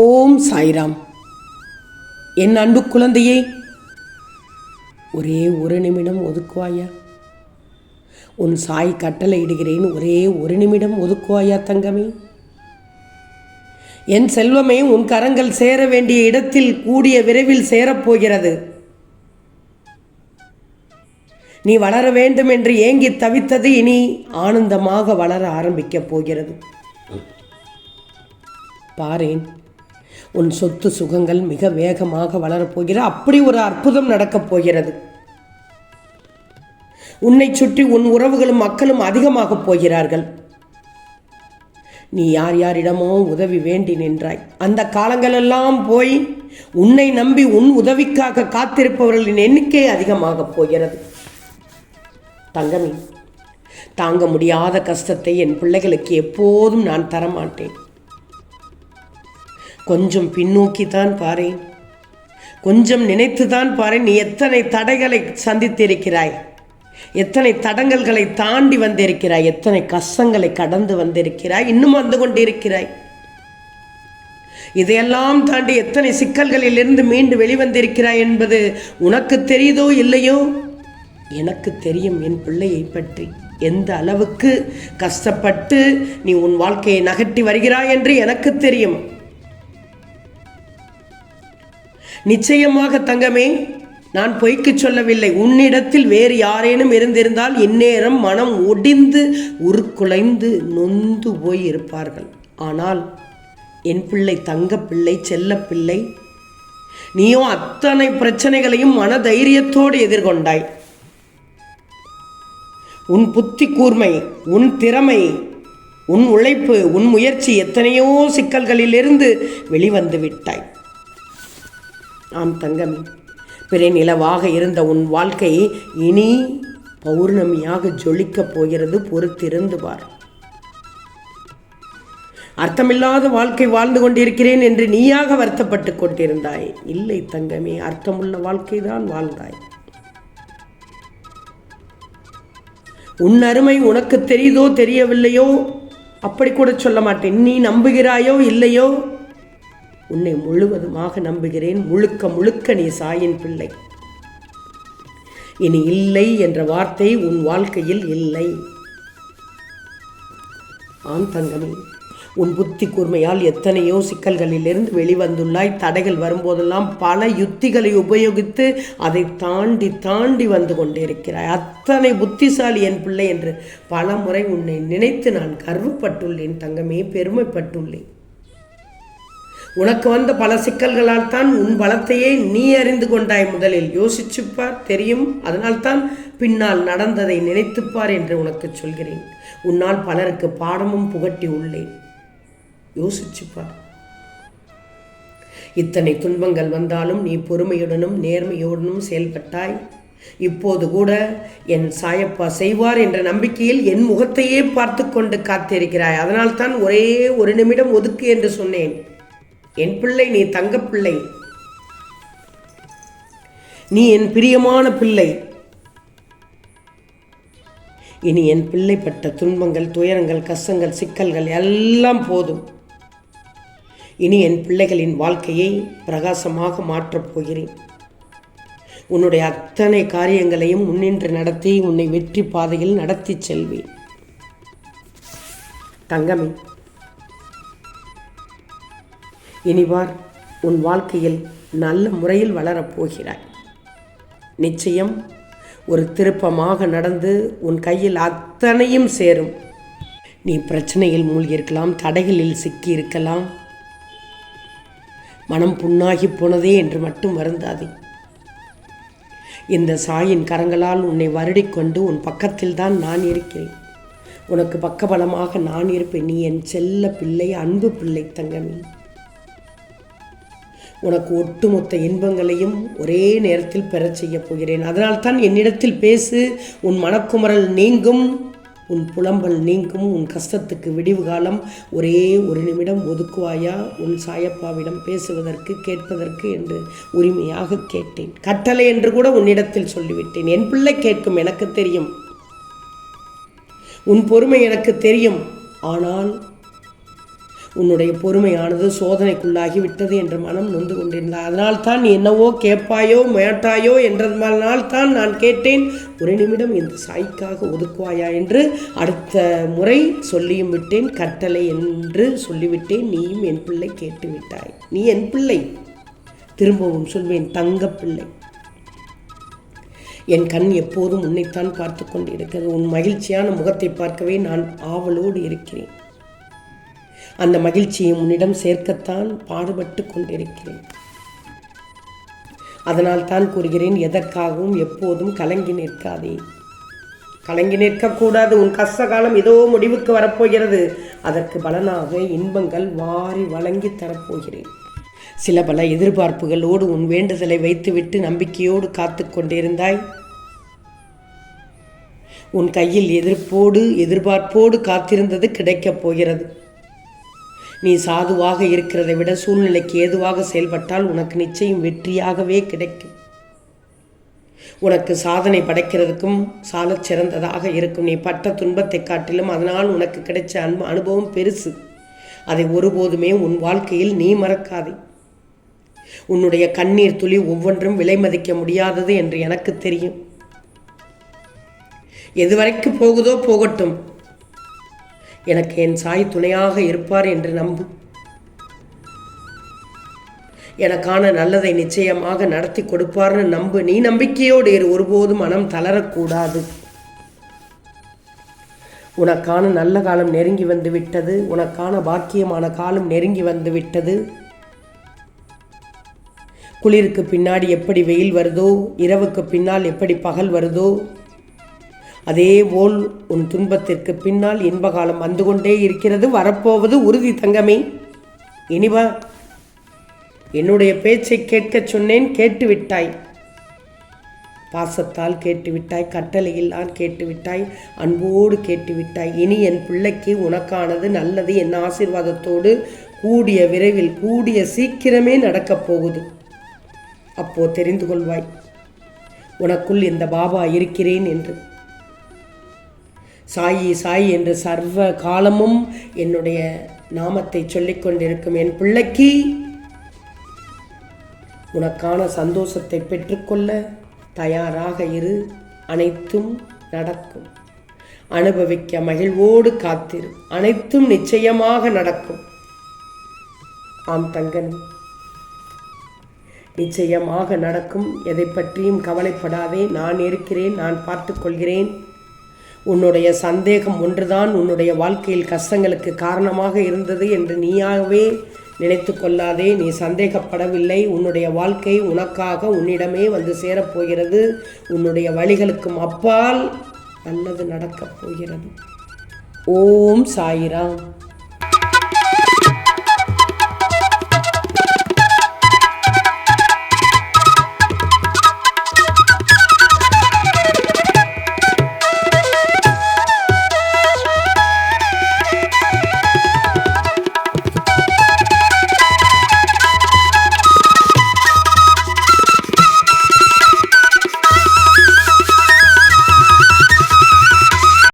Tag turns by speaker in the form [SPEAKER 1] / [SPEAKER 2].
[SPEAKER 1] ஓம் சாய்ராம். என் அன்பு குழந்தையே ஒரே ஒரு நிமிடம் ஒதுக்குவாயா? உன் சாய் கட்டளை இடுகிறேன் ஒரே ஒரு நிமிடம் ஒதுக்குவாயா தங்கமே? என் செல்வமே உன் கரங்கள் சேர வேண்டிய இடத்தில் கூடிய விரைவில் சேரப்போகிறது. நீ வளர வேண்டும் என்று ஏங்கி தவித்தது இனி ஆனந்தமாக வளர ஆரம்பிக்கப் போகிறது. பாரேன். உன் சொத்து சுகங்கள் மிக வேகமாக வளரப்போகிற அப்படி ஒரு அற்புதம் நடக்கப் போகிறது. உன்னை சுற்றி உன் உறவுகளும் மக்களும் அதிகமாகப் போகிறார்கள். நீ யார் யாரிடமோ உதவி வேண்டி நின்றாய். அந்த காலங்களெல்லாம் போய் உன்னை நம்பி உன் உதவிக்காக காத்திருப்பவர்களின் எண்ணிக்கை அதிகமாகப் போகிறது. தங்கமி தாங்க முடியாத கஷ்டத்தை என் பிள்ளைகளுக்கு எப்போதும் நான் தரமாட்டேன். கொஞ்சம் பின்னோக்கி தான் பாரேன் கொஞ்சம் நினைத்து தான் நீ எத்தனை தடைகளை சந்தித்திருக்கிறாய்? எத்தனை தடங்கல்களை தாண்டி வந்திருக்கிறாய்? எத்தனை கஷ்டங்களை கடந்து வந்திருக்கிறாய்? இன்னும் வந்து கொண்டிருக்கிறாய். இதையெல்லாம் தாண்டி எத்தனை சிக்கல்களிலிருந்து மீண்டு வெளிவந்திருக்கிறாய் என்பது உனக்கு தெரியுதோ இல்லையோ? எனக்கு தெரியும் என் பிள்ளையை பற்றி. எந்த அளவுக்கு கஷ்டப்பட்டு நீ உன் வாழ்க்கையை நகட்டி வருகிறாய் என்று எனக்கு தெரியும். நிச்சயமாக தங்கமே நான் பொய்க்கு சொல்லவில்லை. உன்னிடத்தில் வேறு யாரேனும் இருந்திருந்தால் இந்நேரம் மனம் ஒடிந்து உருக்குலைந்து நொந்து போய் இருப்பார்கள் ஆனால் என் பிள்ளை தங்க பிள்ளை செல்ல பிள்ளை நீயும் அத்தனை பிரச்சனைகளையும் மன தைரியத்தோடு எதிர்கொண்டாய். உன் புத்தி கூர்மை உன் திறமை உன் உழைப்பு உன் முயற்சி எத்தனையோ சிக்கல்களிலிருந்து வெளிவந்து விட்டாய். ஆம் தங்கமே. பிறை நிலவாக இருந்த உன் வாழ்க்கை இனி பௌர்ணமியாக ஜொலிக்கப் போகிறது பொறுத்திருந்து பார். அர்த்தமில்லாத வாழ்க்கை வாழ்ந்து கொண்டிருக்கிறேன் என்று நீயாக வருத்தப்பட்டு கொண்டிருந்தாய். இல்லை தங்கமே அர்த்தமுள்ள வாழ்க்கை தான் வாழ்ந்தாய். உன் அருமை உனக்கு தெரியுதோ தெரியவில்லையோ? அப்படி கூட சொல்ல மாட்டேன். நீ நம்புகிறாயோ இல்லையோ? உன்னை முழுவதுமாக நம்புகிறேன். முழுக்க முழுக்க நீ சாயின் பிள்ளை. இனி இல்லை என்ற வார்த்தை உன் வாழ்க்கையில் இல்லை. ஆம் தங்கமே உன் புத்தி கூர்மையால் எத்தனையோ சிக்கல்களிலிருந்து வெளிவந்துள்ளாய். தடைகள் வரும்போதெல்லாம் பல யுத்திகளை உபயோகித்து அதை தாண்டி தாண்டி வந்து கொண்டிருக்கிறாய். அத்தனை புத்திசாலி என் பிள்ளை என்று பல முறை உன்னை நினைத்து நான் கர்வப்பட்டுள்ளேன் தங்கமே பெருமைப்பட்டுள்ளேன். உனக்கு வந்த பல சிக்கல்களால் தான் உன் பலத்தையே நீ அறிந்து கொண்டாய் முதலில். யோசிச்சுப்பார் தெரியும் அதனால்தான் பின்னால் நடந்ததை நினைத்துப்பார் என்று உனக்கு சொல்கிறேன். உன்னால் பலருக்கு பாடமும் புகட்டி உள்ளேன். யோசிச்சுப்பார். இத்தனை துன்பங்கள் வந்தாலும் நீ பொறுமையுடனும் நேர்மையுடனும் செயல்பட்டாய். இப்போது கூட என் சாயப்பா செய்வார் என்ற நம்பிக்கையில் என் முகத்தையே பார்த்து கொண்டு காத்திருக்கிறாய். அதனால்தான் ஒரே ஒரு நிமிடம் ஒதுக்கு என்று சொன்னேன். என் பிள்ளை நீ தங்கப்பிள்ளை நீ என் பிரியமான பிள்ளை. இனி என் பிள்ளைப்பட்ட துன்பங்கள் துயரங்கள் கஷ்டங்கள் சிக்கல்கள் எல்லாம் போதும். இனி என் பிள்ளைகளின் வாழ்க்கையை பிரகாசமாக மாற்றப் போகிறேன். உன்னுடைய அத்தனை காரியங்களையும் முன்னின்று நடத்தி உன்னை வெற்றி பாதையில் நடத்தி செல்வேன். தங்கமே இனிவார் உன் வாழ்க்கையில் நல்ல முறையில் வளரப்போகிறாய் நிச்சயம் ஒரு திருப்பமாக நடந்து உன் கையில் அத்தனையும் சேரும். நீ பிரச்சனையில் மூழ்கியிருக்கலாம் தடைகளில் சிக்கியிருக்கலாம். மனம் புண்ணாகி போனதே என்று மட்டும் வருந்தாதே. இந்த சாயின் கரங்களால் உன்னை வருடிக்கொண்டு உன் பக்கத்தில் தான் நான் இருக்கிறேன். உனக்கு பக்கபலமாக நான் இருப்பேன். நீ என் செல்ல பிள்ளை அன்பு பிள்ளை தங்கமே. உனக்கு ஒட்டுமொத்த இன்பங்களையும் ஒரே நேரத்தில் பெறச் செய்யப் போகிறேன். அதனால்தான் என்னிடத்தில் பேசு உன் மனக்குமரல் நீங்கும் உன் புலம்பல் நீங்கும் உன் கஷ்டத்துக்கு விடிவு காலம் ஒரே ஒரு நிமிடம் ஒதுக்குவாயா? உன் சாயப்பாவிடம் பேசுவதற்கு கேட்பதற்கு என்று உரிமையாக கேட்டேன். கட்டளை என்று கூட உன்னிடத்தில் சொல்லிவிட்டேன். என் பிள்ளை கேட்கும் எனக்கு தெரியும். உன் பொறுமை எனக்கு தெரியும். ஆனால் உன்னுடைய பொறுமையானது சோதனைக்குள்ளாகி விட்டது என்று மனம் நொந்து கொண்டிருந்தார் அதனால் தான் என்னவோ கேட்பாயோ மேட்டாயோ என்றதனால் தான் நான் கேட்டேன். ஒரு நிமிடம் இந்த சாய்க்காக ஒதுக்குவாயா என்று அடுத்த முறை சொல்லியும் விட்டேன். கட்டளை என்று சொல்லிவிட்டேன். நீயும் என் பிள்ளை கேட்டு விட்டாய். நீ என் பிள்ளை. திரும்பவும் சொல்வேன் தங்கப் பிள்ளை. என் கண் எப்போதும் உன்னைத்தான் பார்த்து கொண்டிருக்கிறது. உன் மகிழ்ச்சியான முகத்தை பார்க்கவே நான் ஆவலோடு இருக்கிறேன். அந்த மகிழ்ச்சியை உன்னிடம் சேர்க்கத்தான் பாடுபட்டு கொண்டிருக்கிறேன். அதனால் தான் கூறுகிறேன் எதற்காகவும் எப்போதும் கலங்கி நிற்காதே. கலங்கி நிற்கக்கூடாது உன் கஷ்ட காலம் ஏதோ முடிவுக்கு வரப்போகிறது. அதற்கு பலனாக இன்பங்கள் வாரி வழங்கி தரப்போகிறேன். சில பல எதிர்பார்ப்புகளோடு உன் வேண்டுதலை வைத்துவிட்டு நம்பிக்கையோடு காத்து கொண்டிருந்தாய். உன் கையில் எதிர்ப்போடு எதிர்பார்ப்போடு காத்திருந்தது கிடைக்கப் போகிறது. நீ சாதுவாக இருக்கிறதை விட சூழ்நிலைக்கு ஏதுவாக செயல்பட்டால் உனக்கு நிச்சயம் வெற்றியாகவே கிடைக்கும். உனக்கு சாதனை படைக்கிறதுக்கும் சாலச் சிறந்ததாக இருக்கும். நீ பட்ட துன்பத்தை காட்டிலும் அதனால் உனக்கு கிடைச்ச அன்பு அனுபவம் பெருசு. அதை ஒருபோதுமே உன் வாழ்க்கையில் நீ மறக்காதே. உன்னுடைய கண்ணீர் துளி ஒவ்வொன்றும் விலை மதிக்க முடியாதது என்று எனக்கு தெரியும். எதுவரைக்கு போகுதோ போகட்டும். எனக்கு என் சாய் துணையாக இருப்பார் என்று நம்பு. எனக்கான நல்லதை நிச்சயமாக நடத்தி கொடுப்பார்னு நம்பு. நீ நம்பிக்கையோடு இரு. ஒருபோதும் மனம் தளரக்கூடாது. உனக்கான நல்ல காலம் நெருங்கி வந்து விட்டது. உனக்கான பாக்கியமான காலம் நெருங்கி வந்து விட்டது. குளிருக்கு பின்னாடி எப்படி வெயில் வருதோ இரவுக்கு பின்னால் எப்படி பகல் வருதோ அதே போல் உன் துன்பத்திற்கு பின்னால் இன்பகாலம் வந்து கொண்டே இருக்கிறது வரப்போவது உறுதி தங்கமே. இனிவா என்னுடைய பேச்சை கேட்கச் சொன்னேன் கேட்டு விட்டாய் பாசத்தால் கேட்டுவிட்டாய் கட்டளையில்லால் கேட்டுவிட்டாய் அன்போடு கேட்டுவிட்டாய். இனி என் பிள்ளைக்கு உனக்கானது நல்லது என் ஆசீர்வாதத்தோடு கூடிய விரைவில் கூடிய சீக்கிரமே நடக்கப் போகுது. அப்போ தெரிந்து கொள்வாய் உனக்குள் இந்த பாபா இருக்கிறேன் என்று. சாயி சாயி என்று சர்வ காலமும் என்னுடைய நாமத்தை சொல்லிக் கொண்டிருக்கும் என் பிள்ளைக்கு உனக்கான சந்தோஷத்தை பெற்றுக்கொள்ள தயாராக இரு. அனைத்தும் நடக்கும். அனுபவிக்க மகிழ்வோடு காத்திரு. அனைத்தும் நிச்சயமாக நடக்கும். ஆம் தங்கன். நிச்சயமாக நடக்கும். எதை பற்றியும் கவலைப்படாதே. நான் இருக்கிறேன். நான் பார்த்து கொள்கிறேன். உன்னுடைய சந்தேகம் ஒன்றுதான் உன்னுடைய வாழ்க்கையில் கஷ்டங்களுக்கு காரணமாக இருந்தது என்று நீயாகவே நினைத்து கொள்ளாதே. நீ சந்தேகப்படவில்லை. உன்னுடைய வாழ்க்கை உனக்காக உன்னிடமே வந்து சேரப்போகிறது. உன்னுடைய வழிகளுக்கும் அப்பால் நல்லது நடக்கப் போகிறது. ஓம் சாயிராம்.